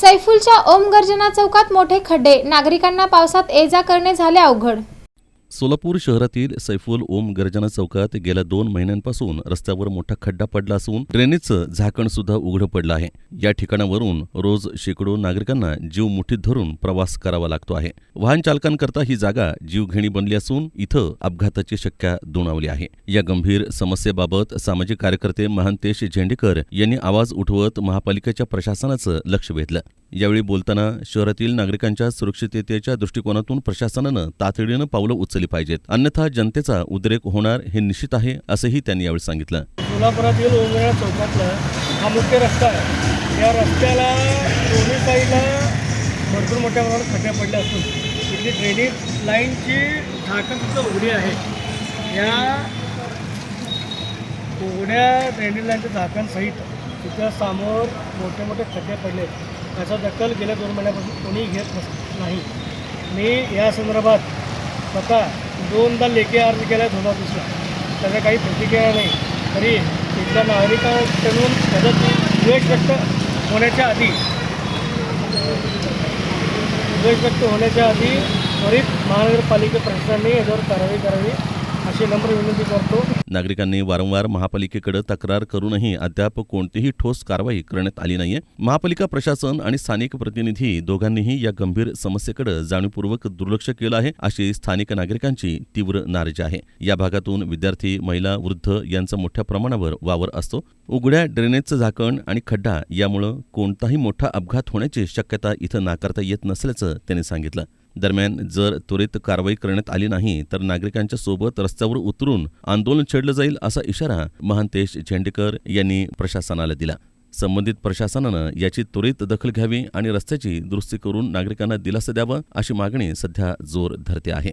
सैफुलच्या ओम गर्जना चौकात मोठे खड्डे. नागरिकांना पावसात ये जा करणे झाले अवघड. सोलापूर शहरातील सैफुल ओम गर्जना चौकात गेल्या दोन महिन्यांपासून रस्त्यावर मोठा खड्डा पडला असून ड्रेनेजचं झाकण सुद्धा उघडं पडलं आहे. या ठिकाणावरून रोज शेकडो नागरिकांना जीव मुठीत धरून प्रवास करावा लागतो आहे. वाहन चालकांकरता ही जागा जीवघेणी बनली असून इथं अपघाताची शक्या दुणावली आहे. या गंभीर समस्येबाबत सामाजिक कार्यकर्ते महांतेश झेंडेकर यांनी आवाज उठवत महापालिकेच्या प्रशासनाचं लक्ष वेधलं. यावेळी बोलताना शहरातील नागरिकांच्या सुरक्षिततेच्या दृष्टिकोनातून प्रशासनानं तातडीनं पावलं उचलली पाहिजेत. अन्यथा जनतेचा उद्रेक होणार हे निश्चित आहे असंही त्यांनी यावेळी सांगितलं. सोलापुरातील ओंगळा चौकातला हा मुख्य रस्ता आहे. या रस्त्याला दोन्ही साईडला भरपूर मोठ्या प्रमाणात खड्ड्या पडल्या असून तिथली ड्रेनेज लाईनची झाकण सुद्धा उघडी आहे. या उघड्या ड्रेनेज लाईनच्या झाकणसहित तिथं समोर मोठे मोठे खड्डे पडले त्याचा दखल गेल्या दोन महिन्यापासून कोणी घेत नाही. मी या संदर्भात स्वतः दोनदा लेखी अर्ज केला धोबा दुसरा त्याचा काही प्रतिक्रिया नाही. तरी इथल्या नागरिकांकडून त्याचा द्वेष व्यक्त होण्याच्या आधी द्वेष व्यक्त होण्याच्या आधी त्वरित महानगरपालिका प्रशासनाने याच्यावर कारवाई करावी. अशी नम्र विनंती करतो. नागरिकांनी वारंवार महापालिकेकडे तक्रार करूनही अद्याप कोणतीही ठोस कारवाई करण्यात आली नाहीये. महापालिका प्रशासन आणि स्थानिक प्रतिनिधी दोघांनीही या गंभीर समस्येकडे जाणीवपूर्वक दुर्लक्ष केलं आहे अशी स्थानिक नागरिकांची तीव्र नाराजी आहे. या भागातून विद्यार्थी महिला वृद्ध यांचा मोठ्या प्रमाणावर वावर असतो. उघड्या ड्रेनेजचं झाकण आणि खड्डा यामुळं कोणताही मोठा अपघात होण्याची शक्यता इथं नाकारता येत नसल्याचं त्यांनी सांगितलं. दरम्यान जर त्वरित कारवाई करण्यात आली नाही तर नागरिकांच्या सोबत रस्त्यावर उतरून आंदोलन छेडलं जाईल असा इशारा महांतेश झेंडेकर यांनी प्रशासनाला दिला. संबंधित प्रशासनानं याची त्वरित दखल घ्यावी आणि रस्त्याची दुरुस्ती करून नागरिकांना दिलासा द्यावा अशी मागणी सध्या जोर धरते आहे.